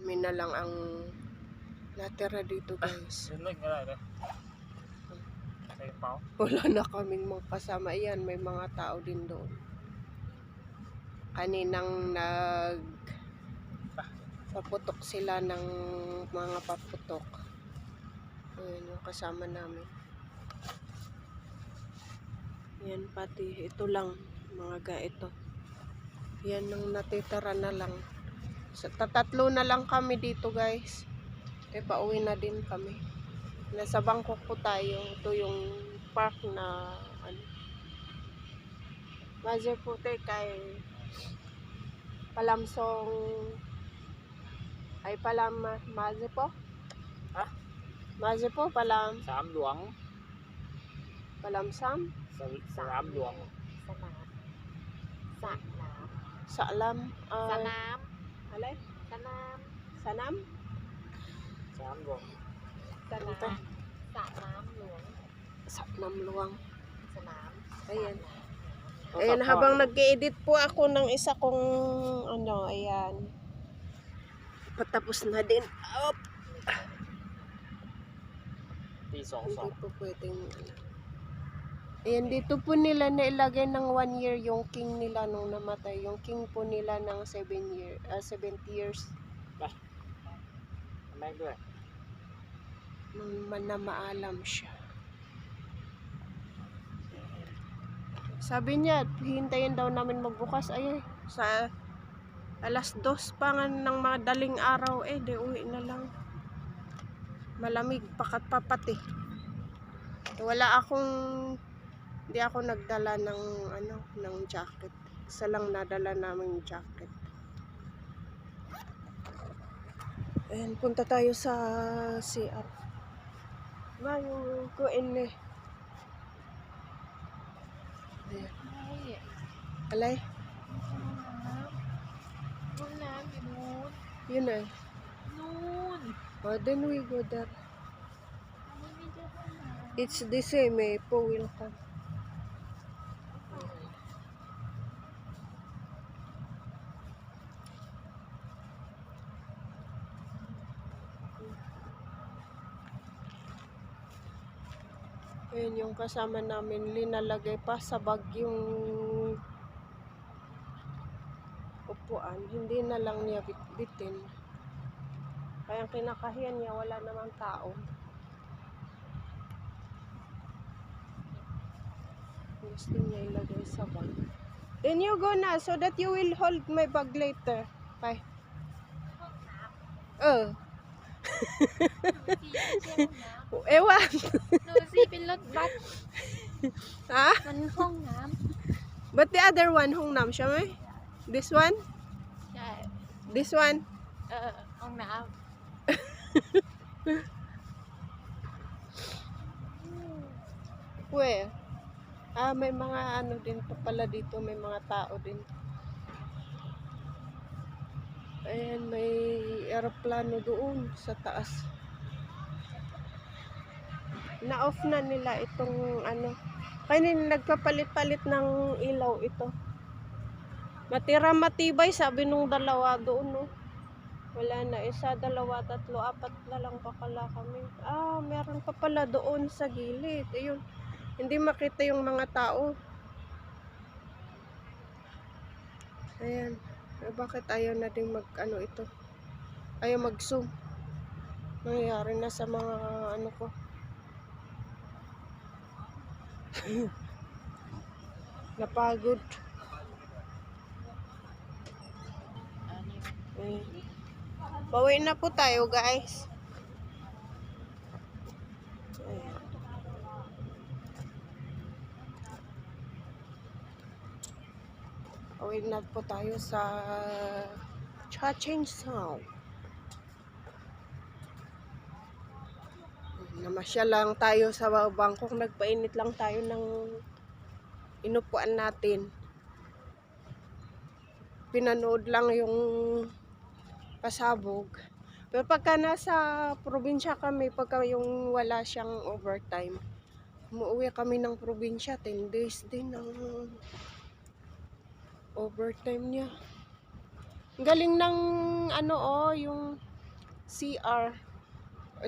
Kami na lang ang natira dito guys. Yun lang, pa ako. Wala na kaming mga kasama. Ayan, may mga tao din doon. Kaninang nag paputok sila ng mga paputok. Ayan yung kasama namin. Yan pati, ito lang, mga ga ito. Yan ang natitira na lang. So, tatatlo na lang kami dito guys. Kaya pauwi na din kami. Nasa Bangkok po tayo. Ito yung park na ano, Major Puti kay Palamsong ay palam Maze po? Ha? Maze po palam Sam Luang Palam Sam? Sa, Sam Luang Salam Salam Salam Salam Alay? Sanam. Sanam? Sanam luang. Sanam. Sanam luang. Sanam luang. Sanam. Ayan. Ayan, habang nag-edit po ako ng isa kong, ano, ayan. Patapos na din. Up! Hindi po pwedeng, ano. Ayan, dito po nila nailagay ng one year yung king nila nung namatay. Yung king po nila ng seven year, ah, 70 years May doon. nung man na maalam siya. Sabi niya, hintayin daw namin magbukas. Ay, sa alas dos pa nga ng mga daling araw. Eh, di uwi na lang. Malamig, pakat papati. Wala akong, hindi ako nagdala ng ano, ng jacket. Isa lang nadala naming jacket. And punta tayo sa CR. Mayroon ko in eh. Alay? Yun ay. Noon. Oh, then we go there. It's the same eh. Po will come. Ayun yung kasama namin, linalagay pa sa bag yung upuan. Hindi na lang niya bitbitin. Kaya ang kinakahiyan niya, wala namang tao. Gusto niya ilagay sa bag. Then you go na so that you will hold my bag later. Bye. Oh, Ewan. no, si Pilot Bat. Ha? Man Hong Nam. But the other one, Hong Nam siya may? This one? Yeah. This one? Uh, Hong Nam. Where? Ah, may mga ano din pa pala dito. May mga tao din. Ayan, may aeroplano doon sa taas. Na-off na nila itong ano. Kanin nagpapalit-palit ng ilaw ito. Matira matibay, sabi nung dalawa doon, no. Wala na, isa, dalawa, tatlo, apat na lang pa pala kami. Ah, meron pa pala doon sa gilid. Ayun. Hindi makita yung mga tao. Ayan. Eh, bakit ayaw na din mag, ano ito? Ayaw mag-zoom. Nangyari na sa mga, ano ko. Napagod. Eh. Bawi na po tayo, guys. Ayan. Bawi na po tayo sa Chacheng Sound. Namasya lang tayo sa Bangkok. Nagpainit lang tayo ng inupuan natin. Pinanood lang yung pasabog. Pero pagka nasa probinsya kami, pagka yung wala siyang overtime, umuwi kami ng probinsya, 10 days din ang overtime niya. Galing ng ano oh, yung CR.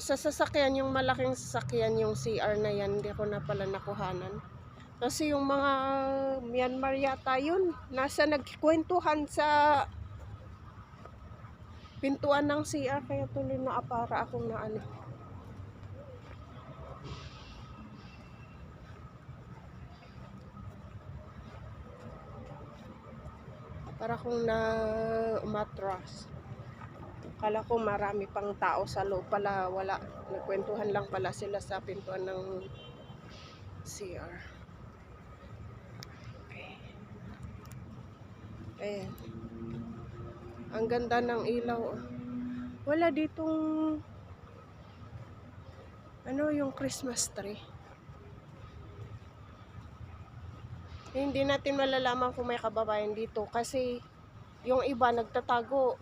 Sa sasakyan, yung malaking sasakyan, yung CR na yan, hindi ko na pala nakuhanan. Kasi yung mga Myanmar yata yun, nasa nagkikwentuhan sa pintuan ng CR, kaya tuloy na apara akong na. Para kung na umatras. Kala ko marami pang tao sa loob pala wala. Nagkwentuhan lang pala sila sa pintuan ng CR. Okay. Ayan. Ang ganda ng ilaw. oh. Wala ditong ano yung Christmas tree. Hindi natin malalaman kung may kababayan dito kasi yung iba nagtatago.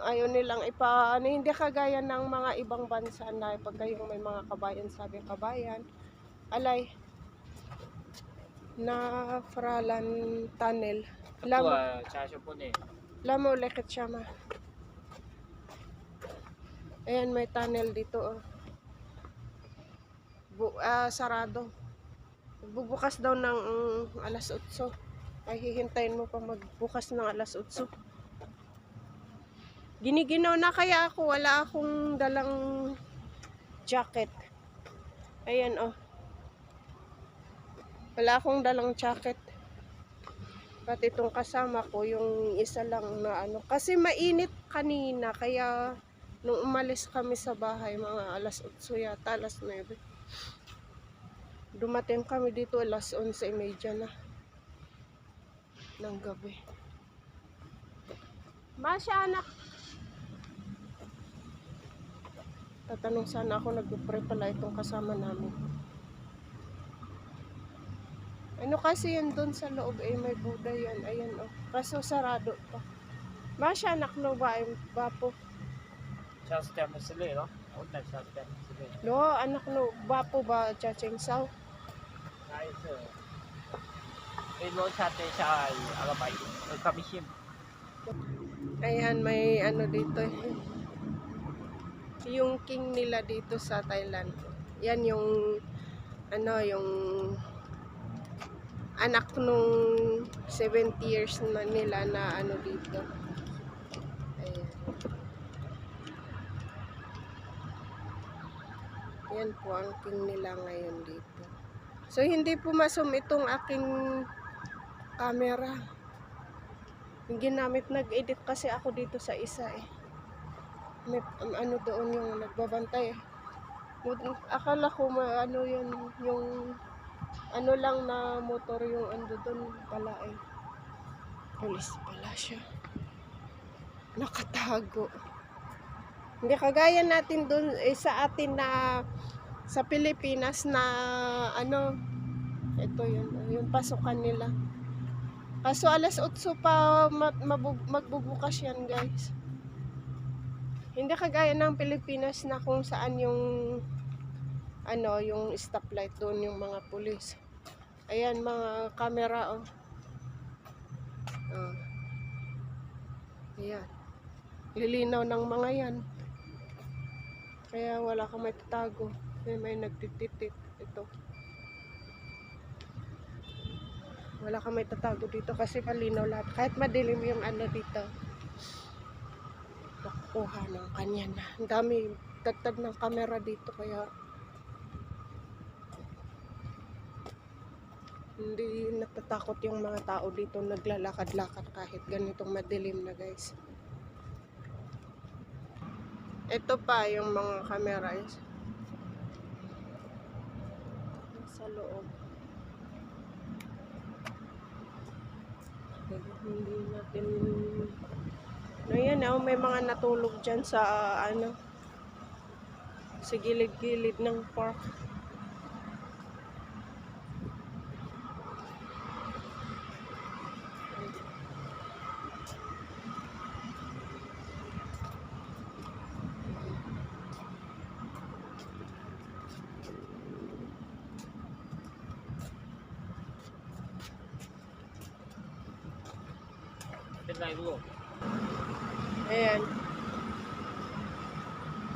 Ayaw nilang ipa, ano, hindi kagaya ng mga ibang bansa na pagka yung may mga kabayan, sabi kabayan, alay, na Fralan Tunnel. Lamo, lamo lekit siya ma. Ayan, may tunnel dito. Oh. Bu ah, sarado. Bubukas daw ng mm, alas 8. Ay, hihintayin mo pa magbukas ng alas 8. Giniginaw na kaya ako. Wala akong dalang jacket. Ayan, oh. Wala akong dalang jacket. Pati itong kasama ko, yung isa lang na ano. Kasi mainit kanina, kaya nung umalis kami sa bahay, mga alas 8 yata, alas 9. Dumating kami dito alas 11.30 na ng gabi. Masya anak. Tatanong sana ako nagpe-pray pala itong kasama namin. Ano kasi yan doon sa loob eh may Buddha yan. Ayan oh. Kaso sarado pa. Masya anak no ba ba po? Cha sa mo sila no. Mo sila. No, anak no ba po ba chacheng sao? Kahit sa te cha alabay. Kami sim. Ayan, may ano dito. Yung king nila dito sa Thailand. Yan yung ano, yung anak nung 70 years na nila na ano dito. Ayan. Yan po ang king nila ngayon dito. So, hindi po itong aking camera. Yung ginamit, nag-edit kasi ako dito sa isa eh. May um, ano doon yung nagbabantay eh. Akala ko ma, ano yun, yung ano lang na motor yung ando doon pala eh. Police pala siya. Nakatago. Hindi kagaya natin doon eh, sa atin na sa Pilipinas na ano ito yun, yung pasukan nila. Kaso alas 8 pa magbubukas yan guys. Hindi kagaya ng Pilipinas na kung saan yung ano, yung stoplight doon yung mga pulis. Ayan mga camera oh. Oh. Ayan. Lilinaw ng mga yan. Kaya wala kang may tatago. May may nagtititit. Ito. Wala kang may tatago dito kasi malinaw lahat. Kahit madilim yung ano dito. Nakukuha ng kanya na. Ang dami tagtag ng camera dito kaya hindi natatakot yung mga tao dito naglalakad-lakad kahit ganitong madilim na guys. Ito pa yung mga camera is sa loob. Hindi natin No, yan oh, may mga natulog dyan sa ah, ano sa gilid-gilid ng park. Ayan.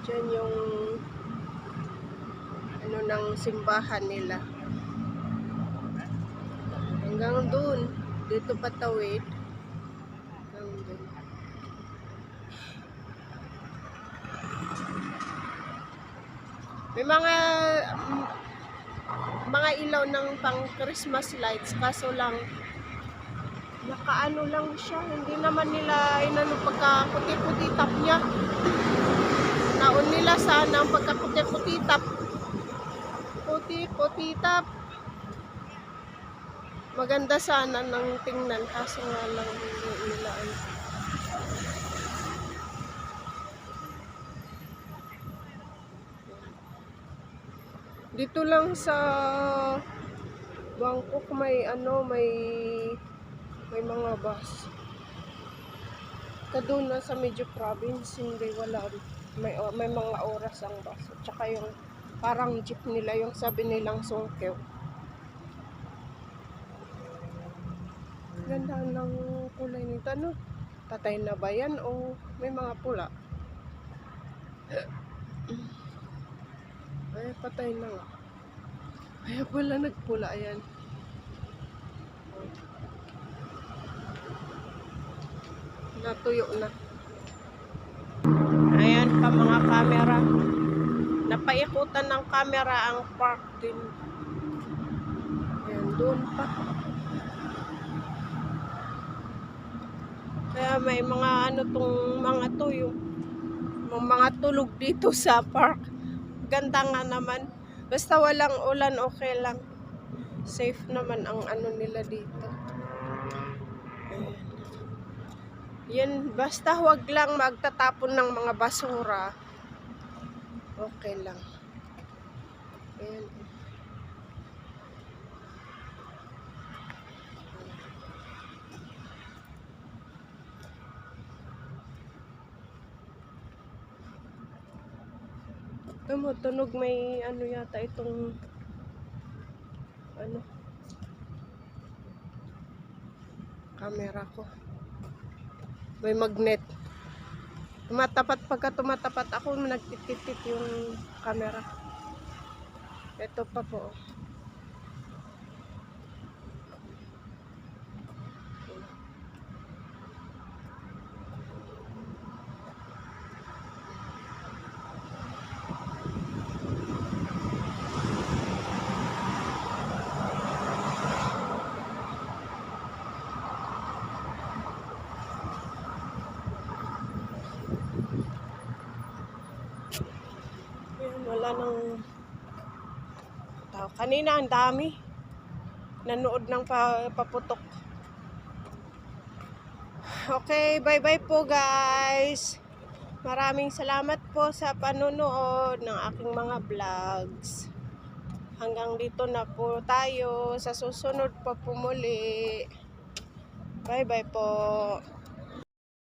Diyan yung ano ng simbahan nila. Hanggang doon. Dito patawid. Hanggang doon. May mga mga ilaw ng pang Christmas lights kaso lang nakaano lang siya. Hindi naman nila inano pagka puti-puti tap niya. Naon nila sana ang pagka puti-puti tap puti-puti tap maganda sana ng tingnan kaso nga lang nila ano. dito lang sa Bangkok may ano may may mga bus. Kadun na sa medyo province hindi wala. May may mga oras ang bus. At saka yung parang jeep nila yung sabi nilang sungkew ganda ng kulay nito ano? Patay na ba yan o may mga pula? Ay patay na nga. Kaya pala nagpula yan natuyo na. Ayan pa mga camera. Napaikutan ng camera ang park din. Ayan doon pa. Kaya may mga ano tong mga tuyo. Mga tulog dito sa park. Ganda nga naman. Basta walang ulan okay lang. Safe naman ang ano nila dito yan, basta huwag lang magtatapon ng mga basura. Okay lang. Ayan. Tumutunog may ano yata itong ano camera ko may magnet. Tumatapat pagka tumatapat ako, nagtititit yung camera. Ito pa po. Wala nang tao. Kanina ang dami. Nanood ng pa, paputok. Okay, bye-bye po guys. Maraming salamat po sa panonood ng aking mga vlogs. Hanggang dito na po tayo. Sa susunod pa po muli. Bye-bye po.